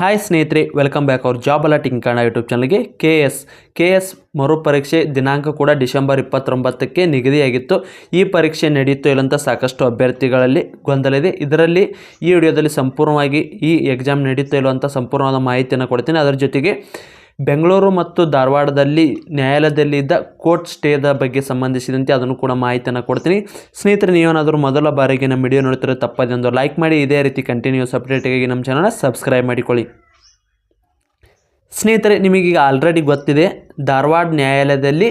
Hi ಸ್ನೇಹಿತರೆ welcome back ಅವ್ರ job alerting Kannada YouTube ಚಾನಲ್ಗೆ ಕೆ ಎಸ್ ಕೆ ಎಸ್ ಮರುಪರೀಕ್ಷೆ ದಿನಾಂಕ ಕೂಡ ಡಿಸೆಂಬರ್ ಇಪ್ಪತ್ತೊಂಬತ್ತಕ್ಕೆ ನಿಗದಿಯಾಗಿತ್ತು. ಈ ಪರೀಕ್ಷೆ ನಡೆಯುತ್ತೋ ಇಲ್ಲಂತ ಸಾಕಷ್ಟು ಅಭ್ಯರ್ಥಿಗಳಲ್ಲಿ ಗೊಂದಲ ಇದೆ ಇದರಲ್ಲಿ ಈ ವಿಡಿಯೋದಲ್ಲಿ ಸಂಪೂರ್ಣವಾಗಿ ಈ ಎಕ್ಸಾಮ್ ನಡೆಯುತ್ತೋ ಇಲ್ಲೋ ಅಂತ ಸಂಪೂರ್ಣವಾದ ಮಾಹಿತಿಯನ್ನು ಕೊಡ್ತೀನಿ. ಅದರ ಜೊತೆಗೆ ಬೆಂಗಳೂರು ಮತ್ತು ಧಾರವಾಡದಲ್ಲಿ ನ್ಯಾಯಾಲಯದಲ್ಲಿ ಇದ್ದ ಕೋರ್ಟ್ ಸ್ಟೇದ ಬಗ್ಗೆ ಸಂಬಂಧಿಸಿದಂತೆ ಅದನ್ನು ಕೂಡ ಮಾಹಿತಿಯನ್ನು ಕೊಡ್ತೀನಿ. ಸ್ನೇಹಿತರೆ, ನೀವೇನಾದರೂ ಮೊದಲ ಬಾರಿಗೆ ನಮ್ಮ ವಿಡಿಯೋ ನೋಡ್ತಾರೆ ತಪ್ಪದೆ ಒಂದು ಲೈಕ್ ಮಾಡಿ, ಇದೇ ರೀತಿ ಕಂಟಿನ್ಯೂಸ್ ಅಪ್ಡೇಟಿಗಾಗಿ ನಮ್ಮ ಚಾನಲ್ನ ಸಬ್ಸ್ಕ್ರೈಬ್ ಮಾಡಿಕೊಳ್ಳಿ. ಸ್ನೇಹಿತರೆ, ನಿಮಗೀಗ ಆಲ್ರೆಡಿ ಗೊತ್ತಿದೆ, ಧಾರವಾಡ ನ್ಯಾಯಾಲಯದಲ್ಲಿ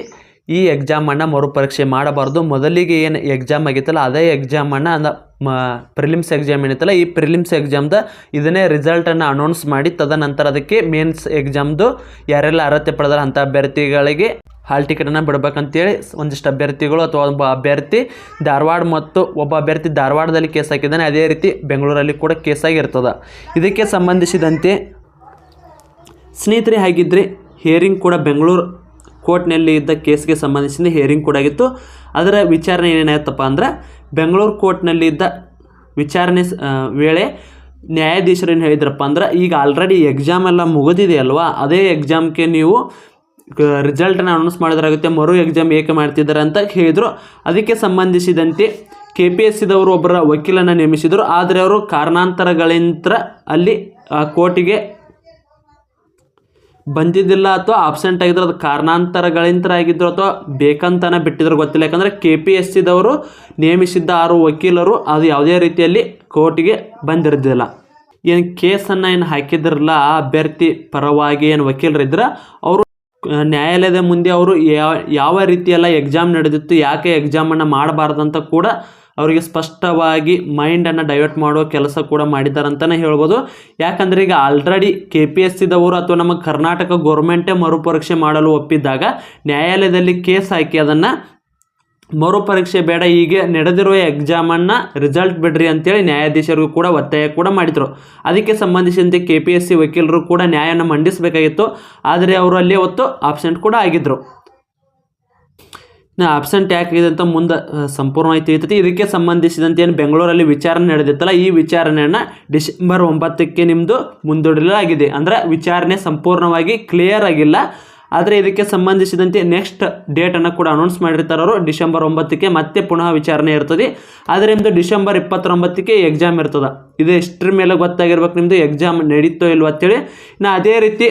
ಈ ಎಕ್ಸಾಮನ್ನು ಮರುಪರೀಕ್ಷೆ ಮಾಡಬಾರ್ದು. ಮೊದಲಿಗೆ ಏನು ಎಕ್ಸಾಮ್ ಆಗಿತ್ತಲ್ಲ, ಅದೇ ಎಕ್ಸಾಮನ್ನು ಅಂದ ಮ ಪ್ರಿಲಿಮ್ಸ್ ಎಕ್ಸಾಮ್ ಏನಿತ್ತಲ್ಲ, ಈ ಪ್ರಿಲಿಮ್ಸ್ ಎಕ್ಸಾಮ್ದ ಇದನ್ನೇ ರಿಸಲ್ಟನ್ನು ಅನೌನ್ಸ್ ಮಾಡಿ, ತದನಂತರ ಅದಕ್ಕೆ ಮೇನ್ಸ್ ಎಕ್ಸಾಮ್ದು ಯಾರೆಲ್ಲ ಅರ್ಹತೆ ಪಡೆದಾರ ಅಂಥ ಅಭ್ಯರ್ಥಿಗಳಿಗೆ ಹಾಲ್ ಟಿಕೆಟನ್ನು ಬಿಡ್ಬೇಕಂತೇಳಿ ಒಂದಿಷ್ಟು ಅಭ್ಯರ್ಥಿಗಳು ಅಥವಾ ಒಬ್ಬ ಅಭ್ಯರ್ಥಿ ಧಾರವಾಡ ಮತ್ತು ಒಬ್ಬ ಅಭ್ಯರ್ಥಿ ಧಾರವಾಡದಲ್ಲಿ ಕೇಸ್ ಹಾಕಿದ್ದಾನೆ. ಅದೇ ರೀತಿ ಬೆಂಗಳೂರಲ್ಲಿ ಕೂಡ ಕೇಸಾಗಿರ್ತದೆ ಇದಕ್ಕೆ ಸಂಬಂಧಿಸಿದಂತೆ ಸ್ನೇಹಿತರೇ ಹಾಗಿದ್ದರೆ ಹಿಯರಿಂಗ್ ಕೂಡ ಬೆಂಗಳೂರು ಕೋರ್ಟ್ನಲ್ಲಿ ಇದ್ದ ಕೇಸ್ಗೆ ಸಂಬಂಧಿಸಿದ ಹಿಯರಿಂಗ್ ಕೂಡ ಆಗಿತ್ತು. ಅದರ ವಿಚಾರಣೆ ಏನೇನಾಯ್ತಪ್ಪ ಅಂದ್ರೆ, ಬೆಂಗಳೂರು ಕೋರ್ಟ್ನಲ್ಲಿ ಇದ್ದ ವಿಚಾರಣೆ ವೇಳೆ ನ್ಯಾಯಾಧೀಶರು ಏನು ಹೇಳಿದ್ರಪ್ಪ ಅಂದ್ರೆ, ಈಗ ಆಲ್ರೆಡಿ ಎಕ್ಸಾಮ್ ಎಲ್ಲ ಮುಗಿದಿದೆ ಅಲ್ವಾ? ಅದೇ ಎಕ್ಸಾಮ್ಗೆ ನೀವು ರಿಸಲ್ಟನ್ನು ಅನೌನ್ಸ್ ಮಾಡಿದ್ರಾಗುತ್ತೆ, ಮರು ಎಕ್ಸಾಮ್ ಏಕೆ ಮಾಡ್ತಿದ್ದಾರೆ ಅಂತ ಹೇಳಿದರು. ಅದಕ್ಕೆ ಸಂಬಂಧಿಸಿದಂತೆ ಕೆ ಪಿ ಎಸ್ ಸಿದವರು ಒಬ್ಬರ ವಕೀಲನ್ನು ನೇಮಿಸಿದರು. ಆದರೆ ಅವರು ಕಾರಣಾಂತರಗಳಿಂದ ಅಲ್ಲಿ ಆ ಕೋರ್ಟಿಗೆ ಬಂದಿದ್ದಿಲ್ಲ ಅಥವಾ ಆಬ್ಸೆಂಟ್ ಆಗಿದ್ರು, ಅದು ಕಾರಣಾಂತರಗಳಿಂದ ಆಗಿದ್ರು ಅಥವಾ ಬೇಕಂತನೇ ಬಿಟ್ಟಿದ್ರು ಗೊತ್ತಿಲ್ಲ. ಯಾಕಂದರೆ ಕೆ ಪಿ ಎಸ್ ಸಿದವರು ನೇಮಿಸಿದ್ದ ಆರು ವಕೀಲರು ಅದು ಯಾವುದೇ ರೀತಿಯಲ್ಲಿ ಕೋರ್ಟಿಗೆ ಬಂದಿರೋದಿಲ್ಲ. ಏನು ಕೇಸನ್ನು ಏನು ಹಾಕಿದ್ರಲ್ಲ, ಅಭ್ಯರ್ಥಿ ಪರವಾಗಿ ಏನು ವಕೀಲರಿದ್ರ, ಅವರು ನ್ಯಾಯಾಲಯದ ಮುಂದೆ ಅವರು ಯಾವ ಯಾವ ರೀತಿಯೆಲ್ಲ ಎಕ್ಸಾಮ್ ನಡೆದಿತ್ತು, ಯಾಕೆ ಎಕ್ಸಾಮನ್ನು ಮಾಡಬಾರ್ದಂತ ಕೂಡ ಅವರಿಗೆ ಸ್ಪಷ್ಟವಾಗಿ ಮೈಂಡನ್ನು ಡೈವರ್ಟ್ ಮಾಡೋ ಕೆಲಸ ಕೂಡ ಮಾಡಿದ್ದಾರೆ ಅಂತಲೇ ಹೇಳ್ಬೋದು. ಯಾಕಂದರೆ ಈಗ ಆಲ್ರೆಡಿ ಕೆ ಪಿ ಎಸ್ ಸಿದವರು ಅಥವಾ ನಮ್ಮ ಕರ್ನಾಟಕ ಗೌರ್ಮೆಂಟೇ ಮರುಪರೀಕ್ಷೆ ಮಾಡಲು ಒಪ್ಪಿದ್ದಾಗ ನ್ಯಾಯಾಲಯದಲ್ಲಿ ಕೇಸ್ ಹಾಕಿ ಅದನ್ನು ಮರುಪರೀಕ್ಷೆ ಬೇಡ, ಹೀಗೆ ನಡೆದಿರುವ ಎಕ್ಸಾಮನ್ನು ರಿಸಲ್ಟ್ ಬಿಡ್ರಿ ಅಂತೇಳಿ ನ್ಯಾಯಾಧೀಶರಿಗೂ ಕೂಡ ಒತ್ತಾಯ ಕೂಡ ಮಾಡಿದರು. ಅದಕ್ಕೆ ಸಂಬಂಧಿಸಿದಂತೆ ಕೆ ಪಿ ಎಸ್ ಸಿ ವಕೀಲರು ಕೂಡ ನ್ಯಾಯನ ಮಂಡಿಸಬೇಕಾಗಿತ್ತು. ಆದರೆ ಅವರು ಅಲ್ಲಿ ಅವತ್ತು ಆಬ್ಸೆಂಟ್ ಕೂಡ ಆಗಿದ್ದರು ನಾ ಆಬ್ಸೆಂಟ್ ಇದೆ ಅಂತ ಮುಂದೆ ಸಂಪೂರ್ಣ ಸಂಪೂರ್ಣವಾಗಿ ತಿಳಿತೈತಿ. ಇದಕ್ಕೆ ಸಂಬಂಧಿಸಿದಂತೆ ಏನು ಬೆಂಗಳೂರಲ್ಲಿ ವಿಚಾರಣೆ ನಡೆದಿತ್ತಲ್ಲ, ಈ ವಿಚಾರಣೆಯನ್ನು ಡಿಸೆಂಬರ್ ಒಂಬತ್ತಕ್ಕೆ ನಿಮ್ಮದು ಮುಂದೂಡಲಾಗಿದೆ. ಅಂದರೆ ವಿಚಾರಣೆ ಸಂಪೂರ್ಣವಾಗಿ ಕ್ಲಿಯರ್ ಆಗಿಲ್ಲ. ಆದರೆ ಇದಕ್ಕೆ ಸಂಬಂಧಿಸಿದಂತೆ ನೆಕ್ಸ್ಟ್ ಡೇಟನ್ನು ಕೂಡ ಅನೌನ್ಸ್ ಮಾಡಿರ್ತಾರೆ ಅವರು. ಡಿಸೆಂಬರ್ ಒಂಬತ್ತಕ್ಕೆ ಮತ್ತೆ ಪುನಃ ವಿಚಾರಣೆ ಇರ್ತದೆ. ಆದರೆ ನಿಮ್ಮದು ಡಿಸೆಂಬರ್ ಇಪ್ಪತ್ತೊಂಬತ್ತಕ್ಕೆ ಎಕ್ಸಾಮ್ ಇರ್ತದೆ. ಇದು ಎಷ್ಟರ ಮೇಲೆ ಗೊತ್ತಾಗಿರ್ಬೇಕು ನಿಮ್ಮದು ಎಕ್ಸಾಮ್ ನಡೀತೋ ಇಲ್ವೋ ಅಂತೇಳಿ. ನಾ ಅದೇ ರೀತಿ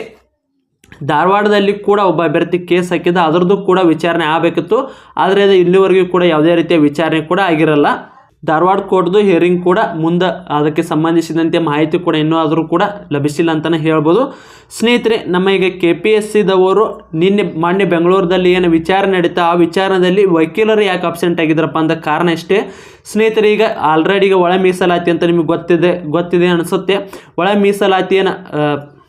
ಧಾರವಾಡದಲ್ಲಿ ಕೂಡ ಒಬ್ಬ ಅಭ್ಯರ್ಥಿ ಕೇಸ್ ಹಾಕಿದ್ದ, ಅದರದ್ದು ಕೂಡ ವಿಚಾರಣೆ ಆಗಬೇಕಿತ್ತು. ಆದರೆ ಅದು ಇಲ್ಲಿವರೆಗೂ ಕೂಡ ಯಾವುದೇ ರೀತಿಯ ವಿಚಾರಣೆ ಕೂಡ ಆಗಿರಲ್ಲ. ಧಾರವಾಡ ಕೋರ್ಟ್ದು ಹಿಯರಿಂಗ್ ಕೂಡ ಮುಂದೆ ಅದಕ್ಕೆ ಸಂಬಂಧಿಸಿದಂತೆ ಮಾಹಿತಿ ಕೂಡ ಇನ್ನೂ ಆದರೂ ಕೂಡ ಲಭಿಸಿಲ್ಲ ಅಂತಲೇ ಹೇಳ್ಬೋದು. ಸ್ನೇಹಿತರೆ, ನಮ್ಮ ಈಗ ಕೆ ಪಿ ಎಸ್ ಸಿದವರು ನಿನ್ನೆ ಮಾನ್ಯ ಬೆಂಗಳೂರದಲ್ಲಿ ಏನು ವಿಚಾರಣೆ ನಡೀತಾ, ಆ ವಿಚಾರದಲ್ಲಿ ವಕೀಲರು ಯಾಕೆ ಅಬ್ಸೆಂಟ್ ಆಗಿದ್ರಪ್ಪ ಅಂತ ಕಾರಣ ಇಷ್ಟೇ. ಸ್ನೇಹಿತರೆ, ಈಗ ಆಲ್ರೆಡಿ ಈಗ ಒಳ ಮೀಸಲಾತಿ ಅಂತ ನಿಮಗೆ ಗೊತ್ತಿದೆ ಗೊತ್ತಿದೆ ಅನಿಸುತ್ತೆ. ಒಳ ಮೀಸಲಾತಿಯನ್ನು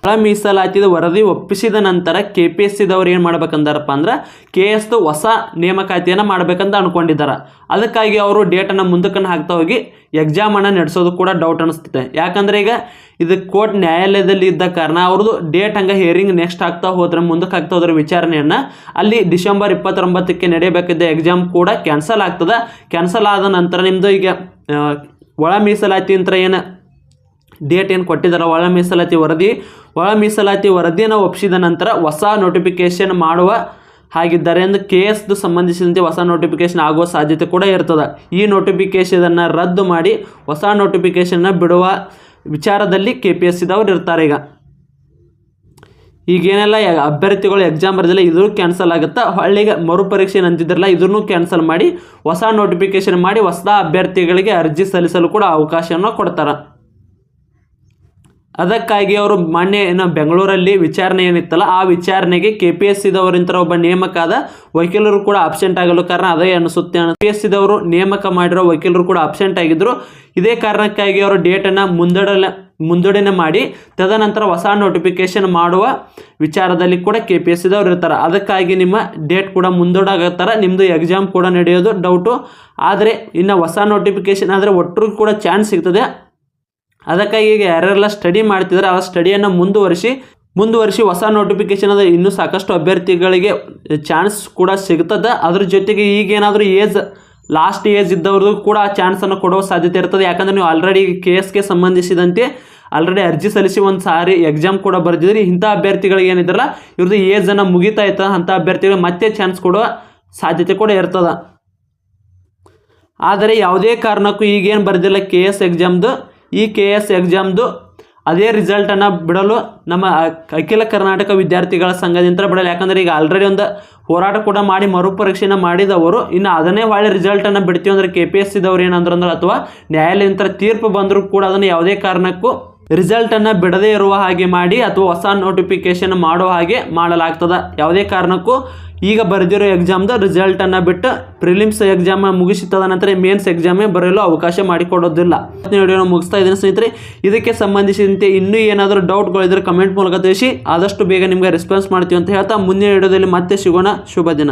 ಒಳ ಮೀಸಲಾತಿದ ವರದಿ ಒಪ್ಪಿಸಿದ ನಂತರ ಕೆ ಪಿ ಎಸ್ ಸಿದವ್ರು ಏನು ಮಾಡ್ಬೇಕಂದಾರಪ್ಪ ಅಂದ್ರೆ ಕೆ ಎಸ್ದು ಹೊಸ ನೇಮಕಾತಿಯನ್ನು ಮಾಡ್ಬೇಕಂತ ಅನ್ಕೊಂಡಿದ್ದಾರೆ. ಅದಕ್ಕಾಗಿ ಅವರು ಡೇಟನ್ನು ಮುಂದಕ್ಕನ್ನು ಹಾಕ್ತಾ ಹೋಗಿ ಎಕ್ಸಾಮನ್ನು ನಡೆಸೋದು ಕೂಡ ಡೌಟ್ ಅನಿಸ್ತದೆ. ಯಾಕಂದರೆ ಈಗ ಇದು ಕೋರ್ಟ್ ನ್ಯಾಯಾಲಯದಲ್ಲಿ ಇದ್ದ ಕಾರಣ ಅವ್ರದ್ದು ಡೇಟ್ ಹಂಗೆ ಹಿಯರಿಂಗ್ ನೆಕ್ಸ್ಟ್ ಆಗ್ತಾ ಹೋದ್ರೆ, ಮುಂದಕ್ಕೆ ಆಗ್ತಾ ಹೋದ್ರೆ ವಿಚಾರಣೆಯನ್ನು ಅಲ್ಲಿ ಡಿಸೆಂಬರ್ ಇಪ್ಪತ್ತೊಂಬತ್ತಕ್ಕೆ ನಡೆಯಬೇಕಿದ್ದ ಎಕ್ಸಾಮ್ ಕೂಡ ಕ್ಯಾನ್ಸಲ್ ಆಗ್ತದೆ. ಕ್ಯಾನ್ಸಲ್ ಆದ ನಂತರ ನಿಮ್ಮದು ಈಗ ಒಳ ಮೀಸಲಾತಿ ಅಂತ ಏನು ಡೇಟ್ ಏನು ಕೊಟ್ಟಿದ್ದಾರೆ ಒಳ ಮೀಸಲಾತಿ ವರದಿ. ಒಳ ಮೀಸಲಾತಿ ವರದಿಯನ್ನು ಒಪ್ಪಿಸಿದ ನಂತರ ಹೊಸ ನೋಟಿಫಿಕೇಷನ್ ಮಾಡುವ ಹಾಗಿದ್ದಾರೆ ಎಂದು ಕೆ ಎಸ್ದು ಸಂಬಂಧಿಸಿದಂತೆ ಹೊಸ ನೋಟಿಫಿಕೇಶನ್ ಆಗುವ ಸಾಧ್ಯತೆ ಕೂಡ ಇರ್ತದೆ. ಈ ನೋಟಿಫಿಕೇಷನನ್ನು ರದ್ದು ಮಾಡಿ ಹೊಸ ನೋಟಿಫಿಕೇಷನ್ನ ಬಿಡುವ ವಿಚಾರದಲ್ಲಿ ಕೆ ಪಿ ಎಸ್ ಸಿದವರು ಇರ್ತಾರೆ ಈಗ. ಈಗೇನೆಲ್ಲ ಅಭ್ಯರ್ಥಿಗಳು ಎಕ್ಸಾಮ್ ಬರೆದಿಲ್ಲ ಇದು ಕ್ಯಾನ್ಸಲ್ ಆಗುತ್ತಾ? ಹಳ್ಳಿಗೆ ಮರುಪರೀಕ್ಷೆ ಅಂತಿದ್ರಲ್ಲ ಇದನ್ನು ಕ್ಯಾನ್ಸಲ್ ಮಾಡಿ, ಹೊಸ ನೋಟಿಫಿಕೇಷನ್ ಮಾಡಿ ಹೊಸ ಅಭ್ಯರ್ಥಿಗಳಿಗೆ ಅರ್ಜಿ ಸಲ್ಲಿಸಲು ಕೂಡ ಅವಕಾಶವನ್ನು ಕೊಡ್ತಾರೆ. ಅದಕ್ಕಾಗಿ ಅವರು ಮಾನ್ಯ ಏನು ಬೆಂಗಳೂರಲ್ಲಿ ವಿಚಾರಣೆ ಏನಿತ್ತಲ್ಲ, ಆ ವಿಚಾರಣೆಗೆ ಕೆ ಪಿ ಎಸ್ ಸಿದವರಿಂತ ಒಬ್ಬ ನೇಮಕಾದ ವಕೀಲರು ಕೂಡ ಅಬ್ಸೆಂಟ್ ಆಗಲು ಕಾರಣ ಅದೇ ಅನಿಸುತ್ತೆ ಪಿ ಎಸ್ ಸಿದವರು ನೇಮಕ ಮಾಡಿರೋ ವಕೀಲರು ಕೂಡ ಅಬ್ಸೆಂಟ್ ಆಗಿದ್ದರು ಇದೇ ಕಾರಣಕ್ಕಾಗಿ ಅವರು ಡೇಟನ್ನು ಮುಂದಡಲ ಮುಂದೂಡನೆ ಮಾಡಿ, ತದನಂತರ ಹೊಸ ನೋಟಿಫಿಕೇಶನ್ ಮಾಡುವ ವಿಚಾರದಲ್ಲಿ ಕೂಡ ಕೆ ಪಿ ಎಸ್ ಸಿದವ್ರು ಇರ್ತಾರೆ. ಅದಕ್ಕಾಗಿ ನಿಮ್ಮ ಡೇಟ್ ಕೂಡ ಮುಂದೂಡಾಗತ್ತಾರೆ ನಿಮ್ಮದು ಎಕ್ಸಾಮ್ ಕೂಡ ನಡೆಯೋದು ಡೌಟು ಆದರೆ, ಇನ್ನು ಹೊಸ ನೋಟಿಫಿಕೇಶನ್ ಆದರೆ ಒಟ್ಟರು ಕೂಡ ಚಾನ್ಸ್ ಸಿಗ್ತದೆ. ಅದಕ್ಕಾಗಿ ಈಗ ಯಾರೆಲ್ಲ ಸ್ಟಡಿ ಮಾಡ್ತಿದ್ದಾರೆ ಆ ಸ್ಟಡಿಯನ್ನು ಮುಂದುವರಿಸಿ ಮುಂದುವರಿಸಿ ಹೊಸ ನೋಟಿಫಿಕೇಶನ್ ಅದ, ಇನ್ನೂ ಸಾಕಷ್ಟು ಅಭ್ಯರ್ಥಿಗಳಿಗೆ ಚಾನ್ಸ್ ಕೂಡ ಸಿಗ್ತದೆ. ಅದ್ರ ಜೊತೆಗೆ ಈಗೇನಾದರೂ ಏಜ್ ಲಾಸ್ಟ್ ಏಜ್ ಇದ್ದವ್ರದ್ದು ಕೂಡ ಆ ಚಾನ್ಸನ್ನು ಕೊಡುವ ಸಾಧ್ಯತೆ ಇರ್ತದೆ. ಯಾಕಂದರೆ ನೀವು ಆಲ್ರೆಡಿ ಕೇಸ್ಗೆ ಸಂಬಂಧಿಸಿದಂತೆ ಆಲ್ರೆಡಿ ಅರ್ಜಿ ಸಲ್ಲಿಸಿ ಒಂದು ಸಾರಿ ಎಕ್ಸಾಮ್ ಕೂಡ ಬರೆದಿದ್ರಿ. ಇಂಥ ಅಭ್ಯರ್ಥಿಗಳಿಗೆ ಏನಿದ್ರಲ್ಲ ಇವ್ರದ್ದು ಏಜನ್ನು ಮುಗಿತಾ ಅಂತ ಅಂಥ ಅಭ್ಯರ್ಥಿಗಳಿಗೆ ಮತ್ತೆ ಚಾನ್ಸ್ ಕೊಡುವ ಸಾಧ್ಯತೆ ಕೂಡ ಇರ್ತದೆ. ಆದರೆ ಯಾವುದೇ ಕಾರಣಕ್ಕೂ ಈಗೇನು ಬರೆದಿಲ್ಲ ಕೆ ಎಸ್ ಎಕ್ಸಾಮ್ದು ಈ ಕೆ ಎಸ್ ಎಕ್ಸಾಮ್ದು ಅದೇ ರಿಸಲ್ಟನ್ನು ಬಿಡಲು ನಮ್ಮ ಅಖಿಲ ಕರ್ನಾಟಕ ವಿದ್ಯಾರ್ಥಿಗಳ ಸಂಘದಿಂದ ಬಿಡಲು ಯಾಕಂದರೆ ಈಗ ಆಲ್ರೆಡಿ ಒಂದು ಹೋರಾಟ ಕೂಡ ಮಾಡಿ ಮರುಪರೀಕ್ಷೆನ ಮಾಡಿದವರು, ಇನ್ನು ಅದನ್ನೇ ಒಳ್ಳೆ ರಿಸಲ್ಟನ್ನು ಬಿಡ್ತೀವಿ ಅಂದರೆ ಕೆ ಪಿ ಎಸ್ ಸಿದವ್ರು ಏನಂದ್ರೆ ಅಥವಾ ನ್ಯಾಯಾಲಯದಿಂದ ತೀರ್ಪು ಬಂದರೂ ಕೂಡ ಅದನ್ನು ಯಾವುದೇ ಕಾರಣಕ್ಕೂ ರಿಸಲ್ಟನ್ನು ಬಿಡದೇ ಇರುವ ಹಾಗೆ ಮಾಡಿ ಅಥವಾ ಹೊಸ ನೋಟಿಫಿಕೇಶನ್ ಮಾಡೋ ಹಾಗೆ ಮಾಡಲಾಗ್ತದೆ. ಯಾವುದೇ ಕಾರಣಕ್ಕೂ ಈಗ ಬರೆದಿರೋ ಎಕ್ಸಾಮ್ದ ರಿಸಲ್ಟನ್ನು ಬಿಟ್ಟು ಪ್ರಿಲಿಮ್ಸ್ ಎಕ್ಸಾಮ್ ಮುಗಿಸಿದ ನಂತರ ಮೇನ್ಸ್ ಎಕ್ಸಾಮೇ ಬರೆಯಲು ಅವಕಾಶ ಮಾಡಿಕೊಡೋದಿಲ್ಲ. ವಿಡಿಯೋನ ಮುಗಿಸ್ತಾ ಇದ್ದೀನಿ ಸ್ನೇಹಿತರೆ. ಇದಕ್ಕೆ ಸಂಬಂಧಿಸಿದಂತೆ ಇನ್ನೂ ಏನಾದರೂ ಡೌಟ್ಗಳಿದ್ರೆ ಕಮೆಂಟ್ ಮೂಲಕ ತಿಳಿಸಿ. ಆದಷ್ಟು ಬೇಗ ನಿಮಗೆ ರೆಸ್ಪಾನ್ಸ್ ಮಾಡ್ತೀವಿ ಅಂತ ಹೇಳ್ತಾ ಮುಂದಿನ ವಿಡಿಯೋದಲ್ಲಿ ಮತ್ತೆ ಸಿಗೋಣ. ಶುಭ ದಿನ.